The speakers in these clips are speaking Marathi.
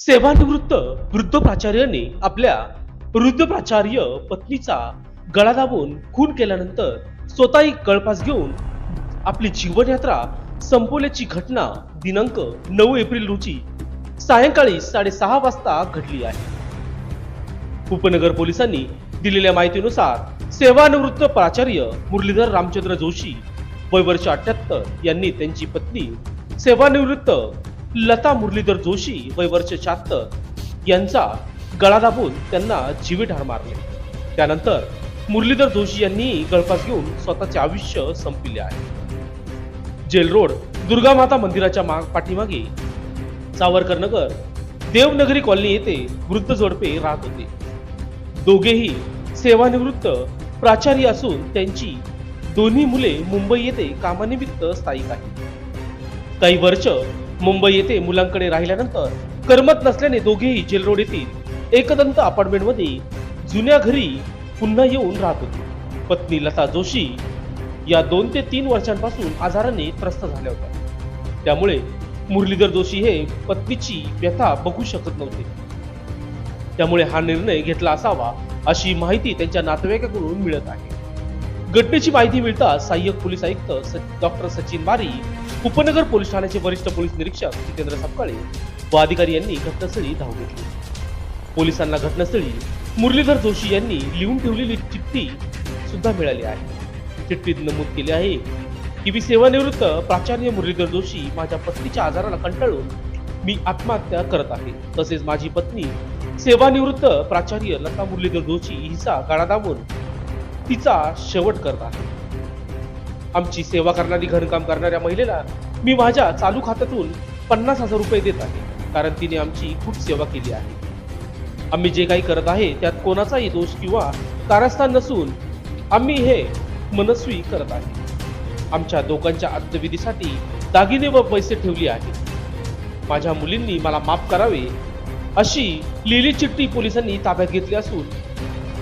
सेवानिवृत्त वृद्ध प्राचार्याने आपल्या वृद्ध प्राचार्य पत्नीचा गळा दाबून खून केल्यानंतर स्वतःही कळपास घेऊन आपली जीवनयात्रा संपवल्याची घटना दिनांक नऊ एप्रिल रोजी सायंकाळी साडेसहा वाजता घडली आहे. उपनगर पोलिसांनी दिलेल्या माहितीनुसार सेवानिवृत्त प्राचार्य मुरलीधर रामचंद्र जोशी वय वर्ष अठ्याहत्तर यांनी त्यांची पत्नी सेवानिवृत्त लता मुरलीधर जोशी वय वर्ष शहात्तर यांचा गळा दाबून त्यांना जीवे ठार मारले. त्यानंतर मुरलीधर जोशी यांनी गळफास घेऊन स्वतःचे आयुष्य संपविले आहे. जेल रोड दुर्गा माता मंदिराच्या माग पाठीमागे सावरकर नगर देवनगरी कॉलनी येथे वृद्ध जोडपे राहत होते. दोघेही सेवानिवृत्त प्राचार्य असून त्यांची दोन्ही मुले मुंबई येथे कामानिमित्त स्थायिक आहेत. काही वर्ष मुंबई येथे मुलांकडे राहिल्यानंतर करमत नसल्याने दोघेही जेल रोड येथील एकदंत अपार्टमेंटमध्ये जुन्या घरी पुन्हा येऊन राहत होते. पत्नी लता जोशी या दोन ते तीन वर्षांपासून आजाराने त्रस्त झाल्या होत्या. त्यामुळे मुरलीधर जोशी हे पत्नीची व्यथा बघू शकत नव्हते. त्यामुळे हा निर्णय घेतला असावा अशी माहिती त्यांच्या नातेवाईकाकडून मिळत आहे. घटनेची माहिती मिळताच सहाय्यक पोलीस आयुक्त डॉक्टर सचिन मारी उपनगर पोलीस ठाण्याचे वरिष्ठ पोलीस निरीक्षक जितेंद्र सपकाळे व अधिकारी यांनी घटनास्थळी धाव घेतली. पोलिसांना घटनास्थळी मुरलीधर जोशी यांनी लिहून ठेवलेली चिठ्ठी सुद्धा मिळाली आहे. चिठ्ठीत नमूद केले आहे की मी सेवानिवृत्त प्राचार्य मुरलीधर जोशी माझ्या पत्नीच्या आजाराला कंटाळून मी आत्महत्या करत आहे. तसेच माझी पत्नी सेवानिवृत्त प्राचार्य लता मुरलीधर जोशी हिचा गाडा दाबून तिचा शेवट करत आहे. आमची सेवा करणारी घरकाम करणाऱ्या महिलेला मी माझ्या चालू खात्यातून पन्नास हजार रुपये देत आहे कारण तिने आमची खूप सेवा केली आहे. आम्ही जे काही करत आहे त्यात कोणाचाही दोष किंवा कारस्थान नसून आम्ही हे मनस्वी करत आहे. आमच्या दोघांच्या अंत्यविधीसाठी दागिने व पैसे ठेवले आहेत माझ्या मुलींनी मला माफ करावे अशी लिहिली चिठ्ठी पोलिसांनी ताब्यात घेतली असून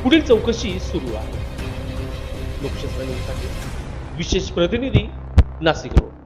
पुढील चौकशी सुरू आहे. लोकशास्त्र विशेष प्रतिनिधी नाशिक रोड